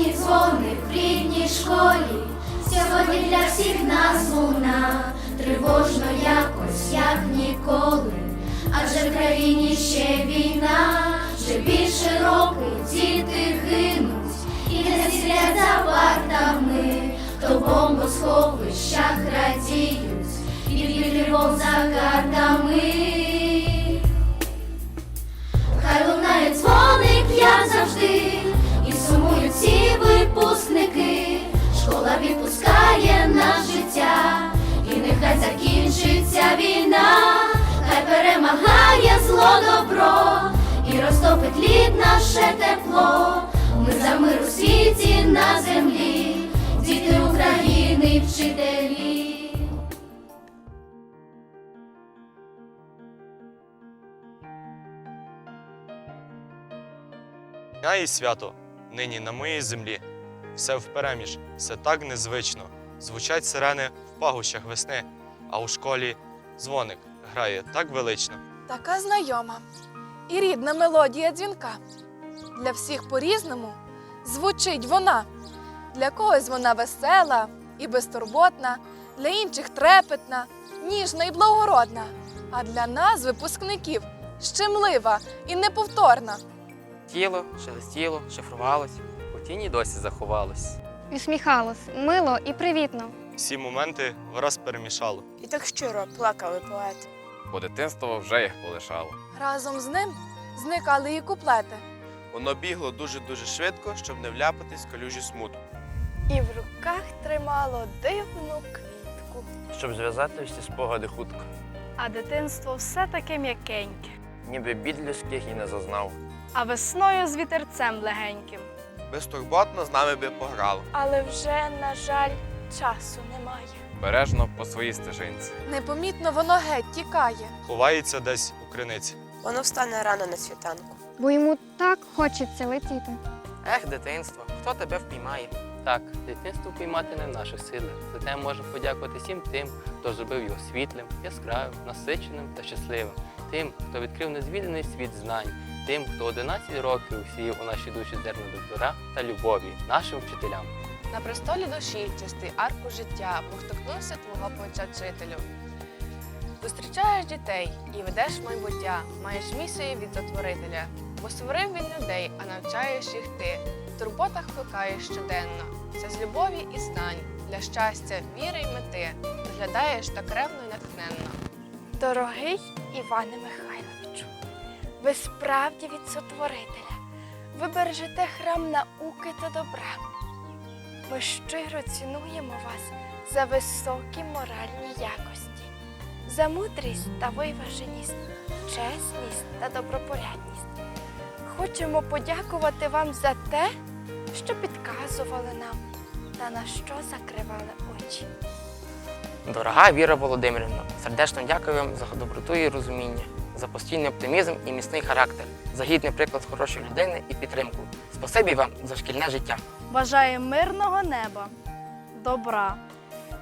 Останній дзвоник в рідній школі, сьогодні для всіх нас луна, тривожно якось, як ніколи, адже в країні ще війна, вже більше року діти гинуть, і не сидять за партами, то бомбосховищах радіють, від тривог за картами. І нехай закінчиться війна, хай перемагає зло добро, і розтопить лід наше тепло. Ми за мир у світі на землі, діти України, вчителі. Дня і свято нині на моїй землі. Все впереміж, все так незвично. Звучать сирени в пагущах весни, а у школі дзвоник грає так велично. Така знайома і рідна мелодія дзвінка. Для всіх по-різному звучить вона. Для когось вона весела і безтурботна, для інших трепетна, ніжна і благородна. А для нас, випускників, щемлива і неповторна. Тіло шелестіло, шифрувалось, у тіні досі заховалось. Усміхалось мило і привітно. Всі моменти враз перемішало. І так щиро плакали поети. бо дитинство вже їх полишало. Разом з ним зникали і куплети. Воно бігло дуже-дуже швидко, щоб не вляпатись в калюжі смутку. І в руках тримало дивну квітку. Щоб зв'язати всі спогади хутко, А дитинство все таке м'якеньке, ніби бід людських і не зазнав. а весною з вітерцем легеньким. Безтурботно з нами би пограло. Але вже, на жаль, часу немає. Бережно по своїй стежинці. Непомітно воно геть тікає. Ховається десь у криниці. Воно встане рано на світанку. бо йому так хочеться летіти. Ех, дитинство, хто тебе впіймає? Так, дитинство піймати не в наших силах. Зате можемо подякувати всім тим, хто зробив його світлим, яскравим, насиченим та щасливим. Тим, хто відкрив незвіданий світ знань, тим, хто 11 років сіяв у нашій душі зерно добра та любові, нашим вчителям. На престолі душі чистий арку життя, Бог торкнувся твого плеча вчителю. Зустрічаєш дітей і ведеш майбуття, маєш місію від затворителя, бо створив він людей, а навчаєш їх ти. В турботах плекаєш щоденно. Це з любові і знань, для щастя, віри й мети. Доглядаєш так ревно й натхненно. Дорогий Іване Михайловичу, ви справді від сотворителя. Ви бережете храм науки та добра. Ми щиро цінуємо вас за високі моральні якості, за мудрість та виваженість, чесність та добропорядність. Хочемо подякувати вам за те, що підказували нам та на що закривали очі. Дорога Віра Володимирівна, сердечно дякую вам за доброту і розуміння, за постійний оптимізм і міцний характер, за гідний приклад хорошої людини і підтримку. Спасибі вам за шкільне життя. Бажаю мирного неба, добра,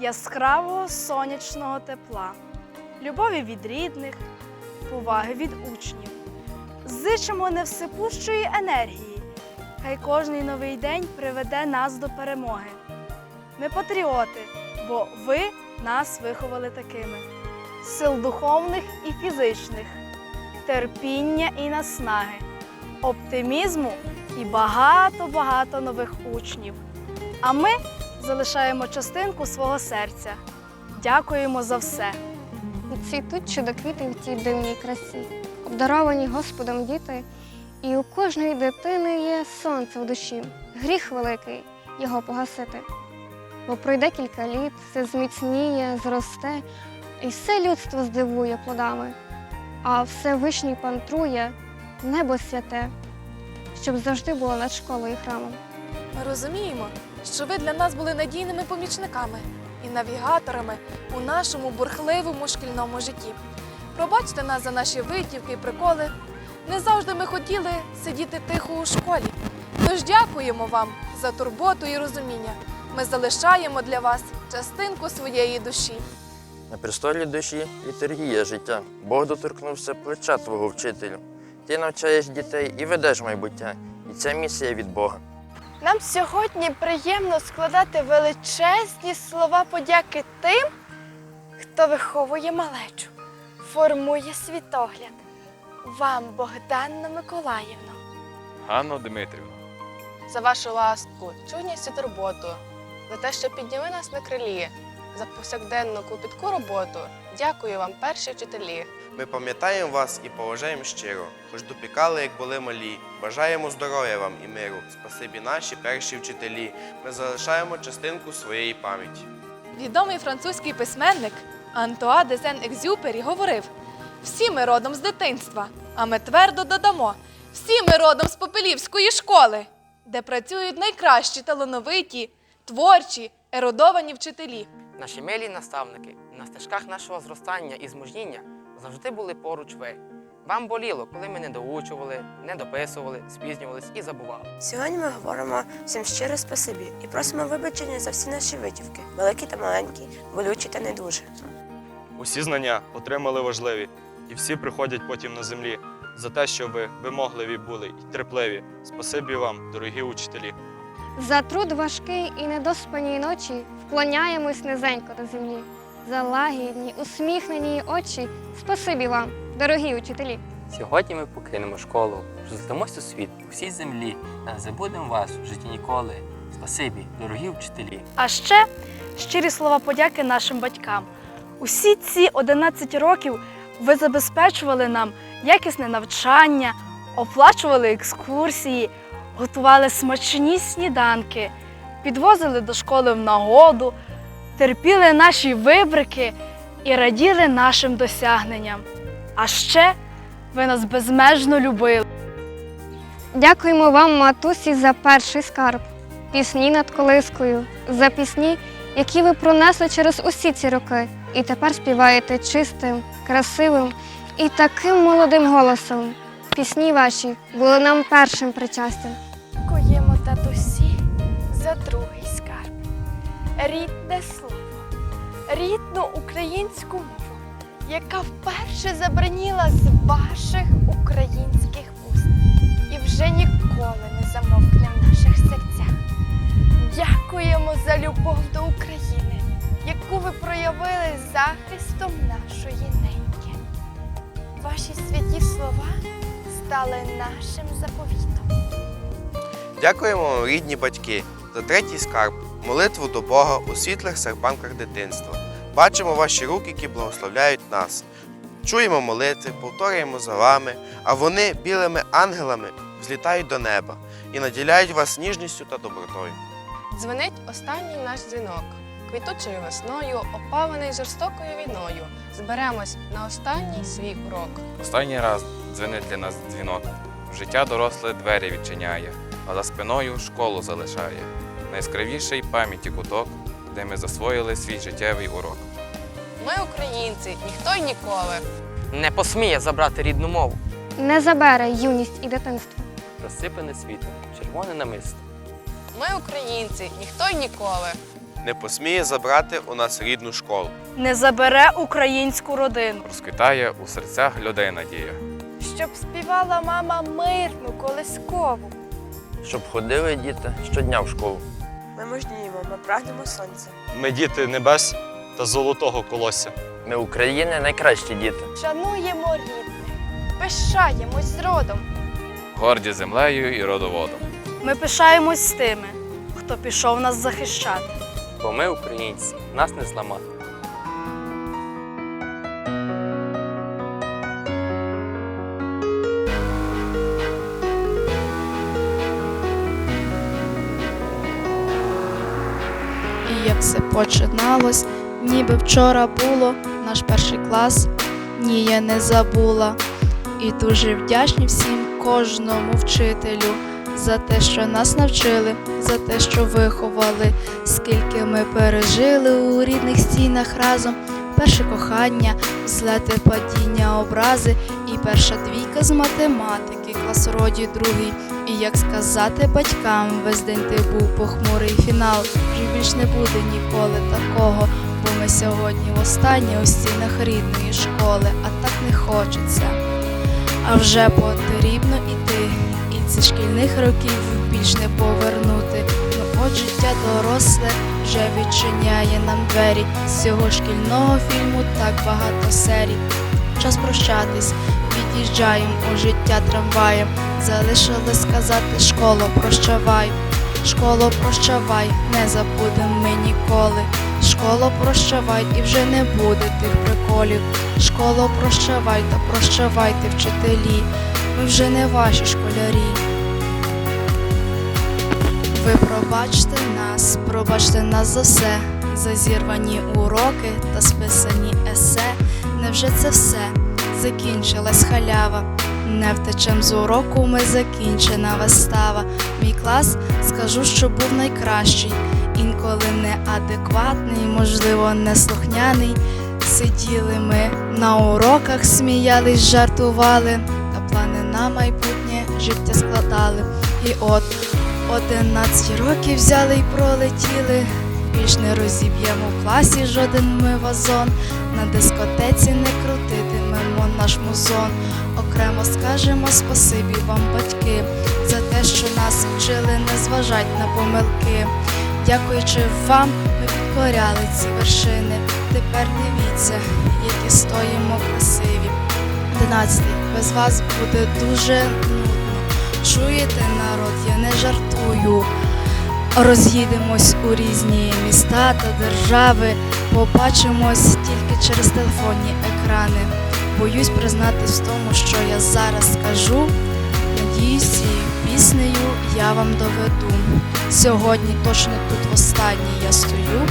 яскравого сонячного тепла, любові від рідних, поваги від учнів. Зичимо невсипущої енергії. Хай кожний новий день приведе нас до перемоги. Ми патріоти, бо ви нас виховали такими: сил духовних і фізичних, терпіння і наснаги, оптимізму і багато-багато нових учнів. А ми залишаємо частинку свого серця. Дякуємо за все. Цвітуть чудоквіти в тій дивній красі, обдаровані Господом діти, і у кожної дитини є сонце в душі, гріх великий його погасити. Бо пройде кілька літ, все зміцніє, зросте, і все людство здивує плодами, а Всевишній пантрує небо святе, щоб завжди було над школою і храмом. Ми розуміємо, що ви для нас були надійними помічниками і навігаторами у нашому бурхливому шкільному житті. Пробачте нас за наші витівки і приколи. Не завжди ми хотіли сидіти тихо у школі. Тож дякуємо вам за турботу і розуміння. Ми залишаємо для вас частинку своєї душі. На престолі душі літургія життя. Бог доторкнувся плеча твого вчителю. Ти навчаєш дітей і ведеш майбуття, і це місія від Бога. Нам сьогодні приємно складати величезні слова подяки тим, хто виховує малечу, формує світогляд. Вам, Богданна Миколаївна. Ганно Дмитрівна, За вашу ласку, чуйність і турботу, за те, що підняли нас на крилі, за повсякденну клопітку роботу. Дякую вам, перші вчителі. Ми пам'ятаємо вас і поважаємо щиро, хоч допікали, як були малі. Бажаємо здоров'я вам і миру. Спасибі наші перші вчителі. Ми залишаємо частинку своєї пам'яті. Відомий французький письменник Антуа де Сен-Екзюпері говорив: всі ми родом з дитинства, а ми твердо додамо, всі ми родом з Попелівської школи, де працюють найкращі талановиті, творчі, ерудовані вчителі. Наші милі наставники на стежках нашого зростання і змужніння завжди були поруч ви. Вам боліло, коли ми не доучували, не дописували, спізнювались і забували. Сьогодні ми говоримо всім щире спасибі і просимо вибачення за всі наші витівки, великі та маленькі, болючі та не дуже. Усі знання отримали важливі, і всі приходять потім на землі за те, що ви вимогливі були і терпливі. Спасибі вам, дорогі учителі. За труд важкий і недоспані ночі вклоняємось низенько до землі. За лагідні, усміхнені очі. Спасибі вам, дорогі учителі. Сьогодні ми покинемо школу, роздамось у світ у всій землі, та не забудемо вас в житті ніколи. Спасибі, дорогі вчителі. А ще щирі слова подяки нашим батькам. Усі ці 11 років ви забезпечували нам якісне навчання, оплачували екскурсії, готували смачні сніданки, підвозили до школи в нагоду, терпіли наші вибрики і раділи нашим досягненням. А ще ви нас безмежно любили. Дякуємо вам, матусі, за перший скарб, пісні над колискою, за пісні, які ви пронесли через усі ці роки, і тепер співаєте чистим, красивим і таким молодим голосом. Пісні ваші були нам першим причастям. Дякуємо татусі за другий скарб. Рідне слово, рідну українську мову, яка вперше забраніла з ваших українських вуст і вже ніколи не замовкне в наших серцях. Дякуємо за любов до України, яку ви проявили захистом нашої неньки. Ваші святі слова стали нашим заповітом. Дякуємо вам, рідні батьки, за третій скарб, молитву до Бога у світлих серпанках дитинства. Бачимо ваші руки, які благословляють нас. Чуємо молитви, повторюємо за вами, а вони білими ангелами взлітають до неба і наділяють вас ніжністю та добротою. Дзвенить останній наш дзвінок. Квітучою весною, опалений жорстокою війною, зберемось на останній свій урок. останній раз дзвенить для нас дзвінок. В життя доросле двері відчиняє, а за спиною школу залишає. Найскравіший пам'яті куток, де ми засвоїли свій життєвий урок. Ми українці, ніхто й ніколи. Не посміє забрати рідну мову. Не забере юність і дитинство. Розсипане світом, червоне намисто. Ми українці, ніхто й ніколи. Не посміє забрати у нас рідну школу. Не забере українську родину. Розквітає у серцях людей надія. щоб співала мама мирну колискову. Щоб ходили діти щодня в школу. Ми мужніємо, ми прагнемо сонця. Ми діти небес та золотого колосся. Ми України найкращі діти. Шануємо рідних, пишаємось з родом. Горді землею і родоводом. Ми пишаємось з тими, хто пішов нас захищати. Бо ми українці, нас не зламати. І як все починалось, ніби вчора було наш перший клас, ні, я не забула. І дуже вдячні всім кожному вчителю за те, що нас навчили, за те, що виховали, скільки ми пережили у рідних стінах разом. Перше кохання, злети падіння, образи і перша двійка з математики, клас роді другий. І як сказати батькам, весь день ти був похмурий фінал. Вже більш не буде ніколи такого, бо ми сьогодні востаннє у стінах рідної школи, а так не хочеться. А вже потрібно іти, і Цих шкільних років більш не повернути. Доросле вже відчиняє нам двері. З цього шкільного фільму так багато серій. Час прощатись, від'їжджаєм у життя трамваєм. Залишилось сказати школо, прощавай. Школо, прощавай, не забудем ми ніколи. Школо, прощавай, і вже не буде тих приколів. Школо, прощавай та прощавайте, вчителі. Ми вже не ваші школярі. Ви пробачте нас, пробачте нас за все, за зірвані уроки та списані есе. Невже це все? Закінчилась халява. Не втечем з уроку, ми закінчена вистава. Мій клас скажу, що був найкращий, інколи неадекватний, можливо, неслухняний. Сиділи ми на уроках, сміялись, жартували, та плани на майбутнє життя складали. І от одинадцять років взяли й пролетіли. Більш не розіб'ємо в класі жоден ми вазон. На дискотеці не крутитимемо наш музон. Окремо скажемо спасибі вам, батьки, за те, що нас вчили не зважать на помилки. Дякуючи вам, ми підкоряли ці вершини. Тепер дивіться, які стоїмо красиві. Одинадцятий, без вас буде дуже. Чуєте, народ, я не жартую. Роз'їдемось у різні міста та держави, побачимось тільки через телефонні екрани. Боюсь признатись в тому, що я зараз скажу. Надіюсь, цією піснею я вам доведу. Сьогодні точно тут востаннє я стою.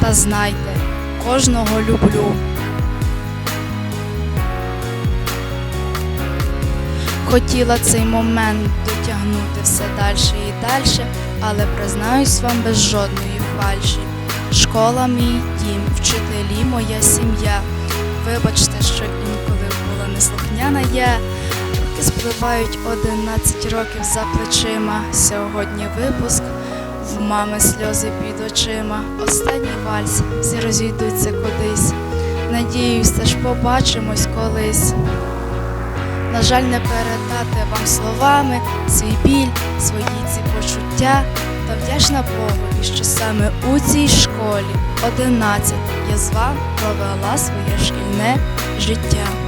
Та знайте, кожного люблю. Хотіла цей момент дотягнути все далі і далі, але признаюсь вам без жодної фальші. Школа мій дім, вчителі моя сім'я. Вибачте, що інколи була неслухняна я. Роки спливають 11 років за плечима. Сьогодні випуск, в мами сльози під очима. Останній вальс, всі розійдуться кудись. Надіюсь, теж побачимось колись. На жаль, не передати вам словами свій біль, свої ці почуття. Та вдячна Богу, що саме у цій школі 11 я з вами провела своє шкільне життя.